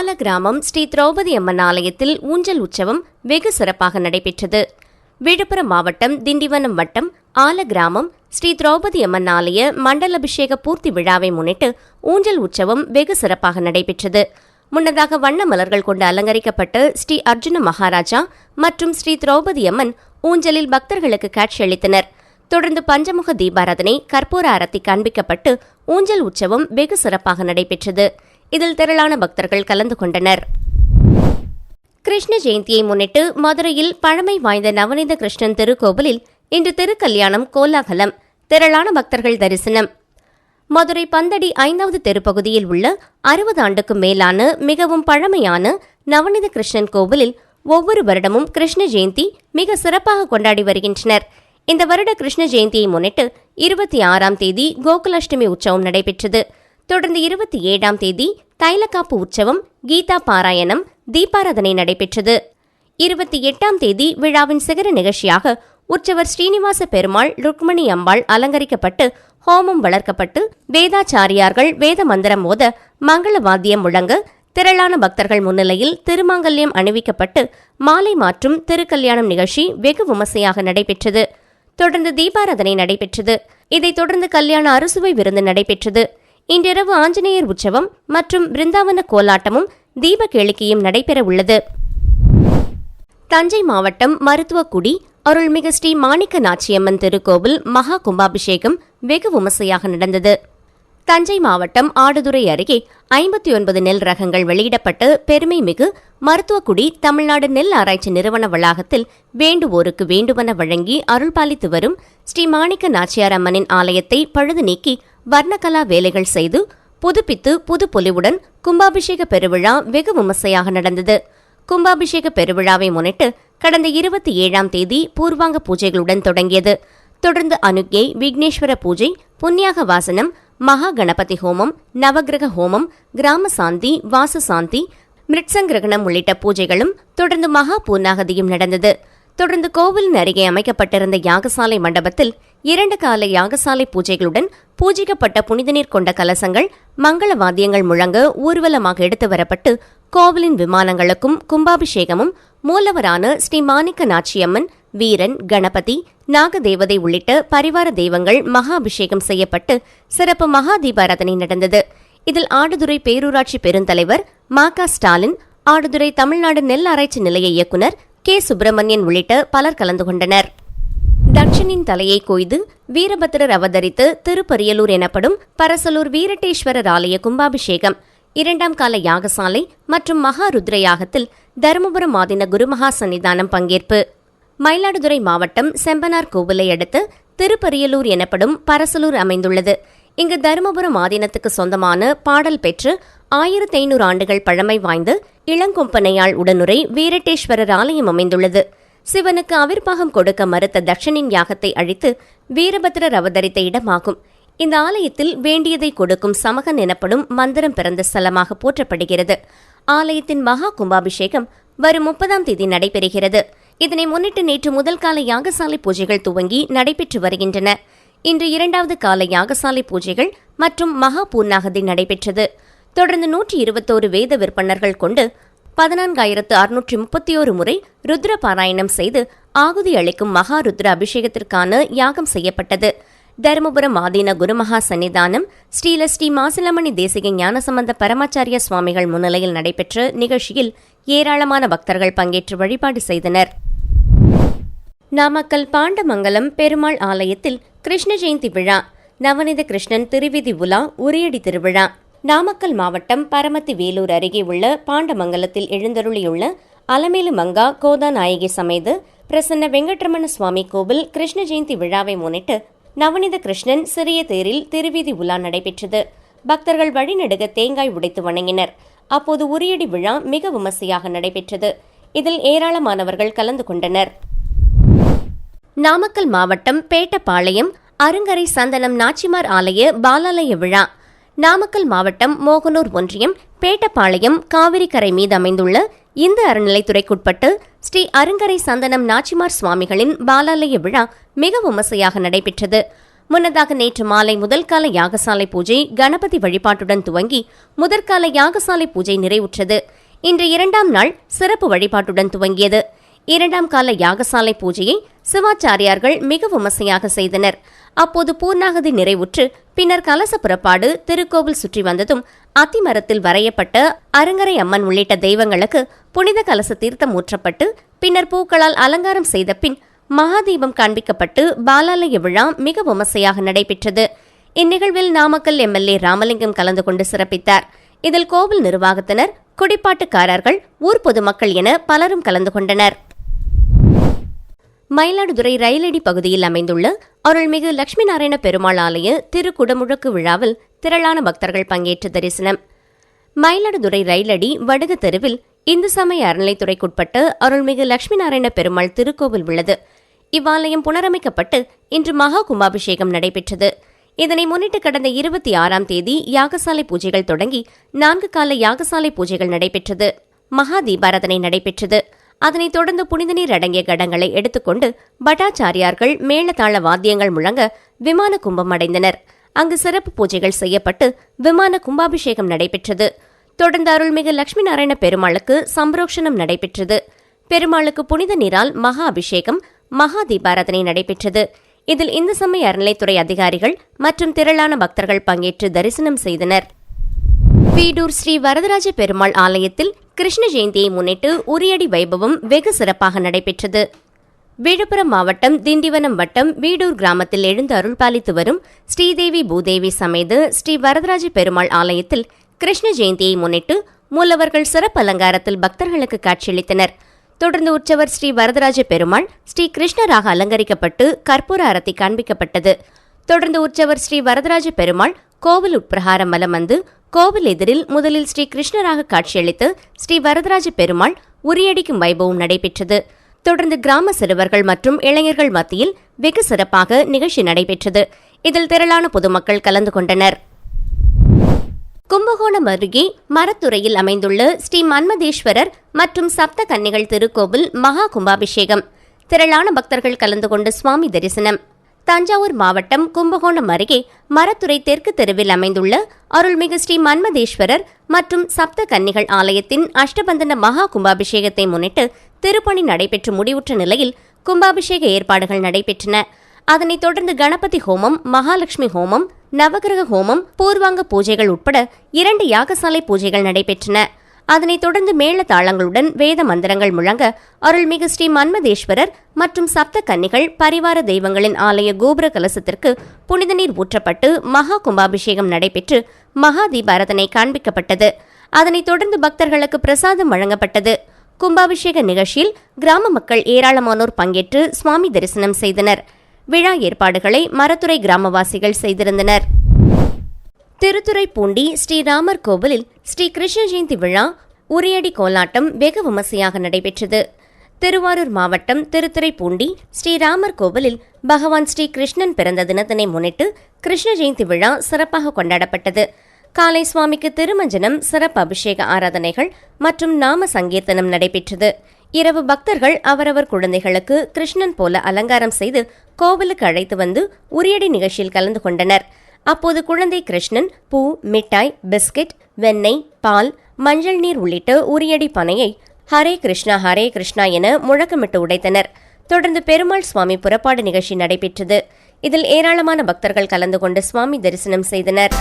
பாலகிராமம் ஸ்ரீ திரௌபதி அம்மன் ஆலயத்தில் ஊஞ்சல் உற்சவம் வெகு சிறப்பாக நடைபெற்றது. விழுப்புரம் மாவட்டம் திண்டிவனம் வட்டம் ஆலகிராமம் ஸ்ரீ திரௌபதி அம்மன் ஆலய மண்டல அபிஷேக பூர்த்தி விழாவை முன்னிட்டு ஊஞ்சல் உற்சவம் வெகு சிறப்பாக நடைபெற்றது. முன்னதாக வண்ண மலர்கள் கொண்டு அலங்கரிக்கப்பட்டு ஸ்ரீ அர்ஜுன மகாராஜா மற்றும் ஸ்ரீ திரௌபதி அம்மன் ஊஞ்சலில் பக்தர்களுக்கு காட்சியளித்தனர் தொடர்ந்து பஞ்சமுக தீபாராதனை கற்பூர அரத்தி காண்பிக்கப்பட்டு ஊஞ்சல் உற்சவம் வெகு சிறப்பாக நடைபெற்றது. இதில் திரளான பக்தர்கள் கலந்து கொண்டனர். கிருஷ்ண ஜெயந்தியை முன்னிட்டு மதுரையில் பழமை வாய்ந்த நவநீத கிருஷ்ணன் திருக்கோவிலில் இன்று திருக்கல்யாணம் கோலாகலம் திரளான பக்தர்கள் தரிசனம். மதுரை பந்தடி ஐந்தாவது தெருப்பகுதியில் உள்ள அறுபது ஆண்டுக்கு மேலான மிகவும் பழமையான நவநீத கிருஷ்ணன் கோவிலில் ஒவ்வொரு வருடமும் கிருஷ்ண ஜெயந்தி மிக சிறப்பாக கொண்டாடி வருகின்றனர். இந்த வருட கிருஷ்ண ஜெயந்தியை முன்னிட்டு இருபத்தி ஆறாம் தேதி கோகுலாஷ்டமி உற்சவம் நடைபெற்றது. தொடர்ந்து இருபத்தி ஏழாம் தேதி தைலக்காப்பு உற்சவம் கீதா பாராயணம் தீபாராதனை நடைபெற்றது. இருபத்தி எட்டாம் தேதி விழாவின் சிகர நிகழ்ச்சியாக உற்சவர் ஸ்ரீனிவாச பெருமாள் ருக்மணி அம்பாள் அலங்கரிக்கப்பட்டு ஹோமம் வளர்க்கப்பட்டு வேதாச்சாரியார்கள் வேத மந்திரம் மோத மங்கள வாத்தியம் முழங்க திரளான பக்தர்கள் முன்னிலையில் திருமாங்கல்யம் அணிவிக்கப்பட்டு மாலை மாற்றும் திருக்கல்யாணம் நிகழ்ச்சி வெகு விமர்சையாக நடைபெற்றது. தொடர்ந்து தீபாராதனை நடைபெற்றது. இதைத் தொடர்ந்து கல்யாண அறுசுவை விருந்து நடைபெற்றது. இன்றிரவு ஆஞ்சநேயர் உற்சவம் மற்றும் பிருந்தாவன கோலாட்டமும் தீப கேளிக்கையும் நடைபெற உள்ளது தஞ்சை மாவட்டம் மருத்துவக்குடி அருள்மிகு ஸ்ரீ மாணிக்க நாச்சியம்மன் திருக்கோவில் மகா கும்பாபிஷேகம் வெகு விமர்சையாக நடந்தது. தஞ்சை மாவட்டம் ஆடுதுறை அருகே ஐம்பத்தி ஒன்பது நெல் ரகங்கள் வெளியிடப்பட்டு பெருமை மிகு மருத்துவக்குடி தமிழ்நாடு நெல் ஆராய்ச்சி நிறுவன வளாகத்தில் வேண்டுவோருக்கு வேண்டுவன வழங்கி அருள்பாலித்து வரும் ஸ்ரீ மாணிக்க நாச்சியார் அம்மனின் ஆலயத்தை பழுது நீக்கி வர்ணகலா வேலைகள் செய்து புதுப்பித்து புது பொலிவுடன் கும்பாபிஷேக பெருவிழா வெகு விமர்சையாக நடந்தது. கும்பாபிஷேக பெருவிழாவை முன்னிட்டு கடந்த இருபத்தி ஏழாம் தேதி பூர்வாங்க பூஜைகளுடன் தொடங்கியது. தொடர்ந்து அனுக்யை விக்னேஸ்வர பூஜை புண்ணியாக வாசனம் மகா கணபதி ஹோமம் நவகிரக ஹோமம் கிராம சாந்தி வாச சாந்தி மிருட்சங்கிரகணம் உள்ளிட்ட பூஜைகளும் தொடர்ந்து மகா பூர்ணாகதியும் நடந்தது. தொடர்ந்து கோவிலின் அருகே அமைக்கப்பட்டிருந்த யாகசாலை மண்டபத்தில் இரண்டு கால யாகசாலை பூஜைகளுடன் பூஜிக்கப்பட்ட புனித நீர் கொண்ட கலசங்கள் மங்கள வாத்தியங்கள் முழங்க ஊர்வலமாக எடுத்து வரப்பட்டு கோவிலின் விமானங்களுக்கும் கும்பாபிஷேகமும் மூலவரான ஸ்ரீ மாணிக்க நாச்சியம்மன் வீரன் கணபதி நாகதேவதை உள்ளிட்ட பரிவார தெய்வங்கள் மகா அபிஷேகம் செய்யப்பட்டு சிறப்பு மகா தீபாராதனை நடந்தது. இதில் ஆடுதுறை பேரூராட்சி பெருந்தலைவர் மா க ஸ்டாலின் ஆடுதுறை தமிழ்நாடு நெல் ஆராய்ச்சி நிலைய இயக்குநர் கே. சுப்பிரமணியன் உள்ளிட்ட பலர் கலந்து கொண்டனர். தட்சனின் தலையை கொய்து வீரபத்திரர் அவதரித்து திருப்பரியலூர் எனப்படும் பரசலூர் வீரட்டேஸ்வரர் ஆலய கும்பாபிஷேகம் இரண்டாம் கால யாகசாலை மற்றும் மகா ருத்ரயாகத்தில் தருமபுரம் ஆதின குருமகா சன்னிதானம் பங்கேற்பு. மயிலாடுதுறை மாவட்டம் செம்பனார் கோவிலை அடுத்து திருப்பரியலூர் எனப்படும் பரசலூர் அமைந்துள்ளது. இங்கு தருமபுரம் ஆதீனத்துக்கு சொந்தமான பாடல் பெற்று ஆயிரத்தி ஐநூறு ஆண்டுகள் பழமை வாய்ந்து இளங்கொம்பனையாள் உடனுரை வீரட்டேஸ்வரர் ஆலயம் அமைந்துள்ளது. சிவனுக்கு அவிர்பாகம் கொடுக்க மறுத்த தட்சனின் யாகத்தை அழித்து வீரபத்ரர் அவதரித்த இடமாகும். இந்த ஆலயத்தில் வேண்டியதை கொடுக்கும் சமகன் எனப்படும் மந்திரம் பிறந்த ஸ்தலமாக போற்றப்படுகிறது. ஆலயத்தின் மகா கும்பாபிஷேகம் வரும் முப்பதாம் தேதி நடைபெறுகிறது. இதனை முன்னிட்டு நேற்று முதல் கால யாகசாலை பூஜைகள் துவங்கி நடைபெற்று வருகின்றன. இன்று இரண்டாவது கால யாகசாலை பூஜைகள் மற்றும் மகா பூர்ணாகதி நடைபெற்றது. தொடர்ந்து நூற்றி இருபத்தோரு வேத விற்பனர்கள் கொண்டு பதினான்காயிரத்து அறுநூற்றி முப்பத்தி ஓரு முறை ருத்ர பாராயணம் செய்து ஆகுதி அளிக்கும் மகா ருத்ர அபிஷேகத்திற்கான யாகம் செய்யப்பட்டது. தருமபுரம் ஆதீன குருமகா சன்னிதானம் ஸ்ரீல ஸ்ரீ மாசிலமணி தேசிக ஞானசம்பந்த பரமாச்சாரிய சுவாமிகள் முன்னிலையில் நடைபெற்ற நிகழ்ச்சியில் ஏராளமான பக்தர்கள் பங்கேற்று வழிபாடு செய்தனர். நாமக்கல் பாண்டமங்கலம் பெருமாள் ஆலயத்தில் கிருஷ்ண ஜெயந்தி விழா நவநீத கிருஷ்ணன் திருவிதி உலா உரியடி திருவிழா. நாமக்கல் மாவட்டம் பரமத்தி வேலூர் அருகே உள்ள பாண்டமங்கலத்தில் எழுந்தருளியுள்ள அலமேலு மங்கா கோதாநாயகி சமைது பிரசன்ன வெங்கட்ரமண சுவாமி கோவில் கிருஷ்ண ஜெயந்தி விழாவை முன்னிட்டு நவநீத கிருஷ்ணன் சிறிய தேரில் திருவீதி உலா நடைபெற்றது. பக்தர்கள் வழிநடுக தேங்காய் உடைத்து வணங்கினர். அப்போது உரியடி விழா மிக விமர்சையாக நடைபெற்றது. இதில் ஏராளமானவர்கள் கலந்து கொண்டனர். நாமக்கல் மாவட்டம் பேட்டப்பாளையம் அருங்கரை சந்தனம் நாச்சிமார் ஆலய பாலாலய விழா நாமக்கல் மாவட்டம் மோகனூர் ஒன்றியம் பேட்டப்பாளையம் காவிரிக்கரை மீது அமைந்துள்ள இந்து அறநிலைத்துறைக்குட்பட்டு ஸ்ரீ அருங்கரை சந்தனம் நாச்சிமார் சுவாமிகளின் பாலாலய விழா மிக விமர்சையாக நடைபெற்றது. முன்னதாக நேற்று மாலை முதல் கால யாகசாலை பூஜை கணபதி வழிபாட்டுடன் துவங்கி முதற்கால யாகசாலை பூஜை நிறைவுற்றது. இன்று இரண்டாம் நாள் சிறப்பு வழிபாட்டுடன் துவங்கியது. இரண்டாம் கால யாகசாலை பூஜையை சிவாச்சாரியார்கள் மிக விமர்சையாக செய்தனர். அப்போது பூர்ணாகதி நிறைவுற்று பின்னர் கலச புறப்பாடு திருக்கோவில் சுற்றி வந்ததும் அத்திமரத்தில் வரையப்பட்ட அரங்கரை அம்மன் உள்ளிட்ட தெய்வங்களுக்கு புனித கலச தீர்த்தம் ஊற்றப்பட்டு பின்னர் பூக்களால் அலங்காரம் செய்த பின் மகாதீபம் காண்பிக்கப்பட்டு பாலாலய விழா மிக விமர்சையாக நடைபெற்றது. இந்நிகழ்வில் நாமக்கல் எம்எல்ஏ ராமலிங்கம் கலந்து கொண்டு சிறப்பித்தார். இதில் கோவில் நிர்வாகத்தினர் குடிப்பாட்டுக்காரர்கள் ஊர் பொதுமக்கள் என பலரும் கலந்து கொண்டனர். மயிலாடுதுறை ரயிலடி பகுதியில் அமைந்துள்ள அருள்மிகு லட்சுமி நாராயண பெருமாள் ஆலய திருக்குடமுழக்கு விழாவில் திரளான பக்தர்கள் பங்கேற்று தரிசனம். மயிலாடுதுறை ரயிலடி வடுக தெருவில் இந்து சமய அறநிலைத்துறைக்குட்பட்ட அருள்மிகு லட்சுமி நாராயண பெருமாள் திருக்கோவில் உள்ளது. இவ்வாலயம் புனரமைக்கப்பட்டு இன்று மகா கும்பாபிஷேகம் நடைபெற்றது. இதனை முன்னிட்டு கடந்த இருபத்தி ஆறாம் தேதி யாகசாலை பூஜைகள் தொடங்கி நான்கு கால யாகசாலை பூஜைகள் நடைபெற்றது. மகா தீபாராதனை நடைபெற்றது. அதனைத் தொடர்ந்து புனித நீர் அடங்கிய கடங்களை எடுத்துக்கொண்டு பட்டாச்சாரியார்கள் மேளதாள வாத்தியங்கள் முழங்க விமான கும்பம் அடைந்தனர். அங்கு சிறப்பு பூஜைகள் செய்யப்பட்டு விமான கும்பாபிஷேகம் நடைபெற்றது. தொடர்ந்து அருள்மிகு லட்சுமி நாராயண பெருமாளுக்கு சம்பரோக்ஷணம் நடைபெற்றது. பெருமாளுக்கு புனித நீரால் மகா அபிஷேகம் மகா தீபாராதனை நடைபெற்றது. இதில் இந்து சமய அறநிலைத்துறை அதிகாரிகள் மற்றும் திரளான பக்தர்கள் பங்கேற்று தரிசனம் செய்தனர். வீடூர் ஸ்ரீ வரதராஜ பெருமாள் ஆலயத்தில் கிருஷ்ண ஜெயந்தியை முன்னிட்டு உரியடி வைபவம் வெகு சிறப்பாக நடைபெற்றது. விழுப்புரம் மாவட்டம் திண்டிவனம் வட்டம் வீடூர் கிராமத்தில் எழுந்து அருள்பாலித்து வரும் ஸ்ரீதேவி பூதேவி சமேத ஸ்ரீ வரதராஜ பெருமாள் ஆலயத்தில் கிருஷ்ண ஜெயந்தியை முன்னிட்டு மூலவர்கள் சிறப்பு அலங்காரத்தில் பக்தர்களுக்கு காட்சியளித்தனர். தொடர்ந்து உற்சவர் ஸ்ரீ வரதராஜ பெருமாள் ஸ்ரீ கிருஷ்ணராக அலங்கரிக்கப்பட்டு கற்பூர அரத்தி காண்பிக்கப்பட்டது. தொடர்ந்து உற்சவர் ஸ்ரீ வரதராஜ பெருமாள் கோவில் உட்பிரகாரம் மலம் வந்து கோவில் எதிரில் முதலில் ஸ்ரீ கிருஷ்ணராக காட்சியளித்து ஸ்ரீ வரதராஜ பெருமாள் உரியடிக்கும் வைபவம் நடைபெற்றது. தொடர்ந்து கிராம சிறுவர்கள் மற்றும் இளைஞர்கள் மத்தியில் வெகு சிறப்பாக நிகழ்ச்சி நடைபெற்றது. இதில் திரளான பொதுமக்கள் கலந்து கொண்டனர். கும்பகோணம் அருகே மரத்துறையில் அமைந்துள்ள ஸ்ரீ மன்மதேஸ்வரர் மற்றும் சப்த கன்னிகள் திருக்கோவில் மகா கும்பாபிஷேகம். திரளான பக்தர்கள் கலந்து கொண்டு சுவாமி தரிசனம். தஞ்சாவூர் மாவட்டம் கும்பகோணம் அருகே மரத்துறை தெற்கு தெருவில் அமைந்துள்ள அருள்மிகு ஸ்ரீ மன்மதேஸ்வரர் மற்றும் சப்த கன்னிகள் ஆலயத்தின் அஷ்டபந்தன மகா கும்பாபிஷேகத்தை முன்னிட்டு திருப்பணி நடைபெற்று முடிவுற்ற நிலையில் கும்பாபிஷேக ஏற்பாடுகள் நடைபெற்றன. அதனைத் தொடர்ந்து கணபதி ஹோமம் மகாலட்சுமி ஹோமம் நவகிரக ஹோமம் பூர்வாங்க பூஜைகள் உட்பட இரண்டு யாகசாலை பூஜைகள் நடைபெற்றன. அதனைத் தொடர்ந்து மேள தாளங்களுடன் வேத மந்திரங்கள் முழங்க அருள்மிகு ஸ்ரீ மன்மதேஸ்வரர் மற்றும் சப்த கன்னிகள் பரிவார தெய்வங்களின் ஆலய கோபுர கலசத்திற்கு புனித நீர் ஊற்றப்பட்டு மகா கும்பாபிஷேகம் நடைபெற்று மகா தீபாரதனை காண்பிக்கப்பட்டது. அதனைத் தொடர்ந்து பக்தர்களுக்கு பிரசாதம் வழங்கப்பட்டது. கும்பாபிஷேக நிகழ்ச்சியில் கிராம மக்கள் ஏராளமானோர் பங்கேற்று சுவாமி தரிசனம் செய்தனர். விழா ஏற்பாடுகளை மரத்துறை கிராமவாசிகள் செய்திருந்தனர். திருத்துறைப்பூண்டி ஸ்ரீராமர் கோவிலில் ஸ்ரீ கிருஷ்ண ஜெயந்தி விழா உரியடி கோலாட்டம் வெகு விமர்சையாக நடைபெற்றது. திருவாரூர் மாவட்டம் திருத்துறைப்பூண்டி ஸ்ரீராமர் கோவிலில் பகவான் ஸ்ரீ கிருஷ்ணன் பிறந்த தினத்தினை முன்னிட்டு கிருஷ்ண ஜெயந்தி விழா சிறப்பாக கொண்டாடப்பட்டது. காலை சுவாமிக்கு திருமஞ்சனம் சிறப்பு அபிஷேக ஆராதனைகள் மற்றும் நாம சங்கீர்த்தனம் நடைபெற்றது. இரவு பக்தர்கள் அவரவர் குழந்தைகளுக்கு கிருஷ்ணன் போல அலங்காரம் செய்து கோவிலுக்கு அழைத்து வந்து உரியடி நிகழ்ச்சியில் கலந்து கொண்டனர். அப்போது குழந்தை கிருஷ்ணன் பூ மிட்டாய் பிஸ்கட் வெண்ணெய் பால் மஞ்சள் நீர் உள்ளிட்ட உரியடி பனையை ஹரே கிருஷ்ணா ஹரே கிருஷ்ணா என முழக்கமிட்டு உடைத்தனர். தொடர்ந்து பெருமாள் சுவாமி புறப்பாடு நிகழ்ச்சி நடைபெற்றது. இதில் ஏராளமான பக்தர்கள் கலந்து கொண்டு சுவாமி தரிசனம் செய்தனர்.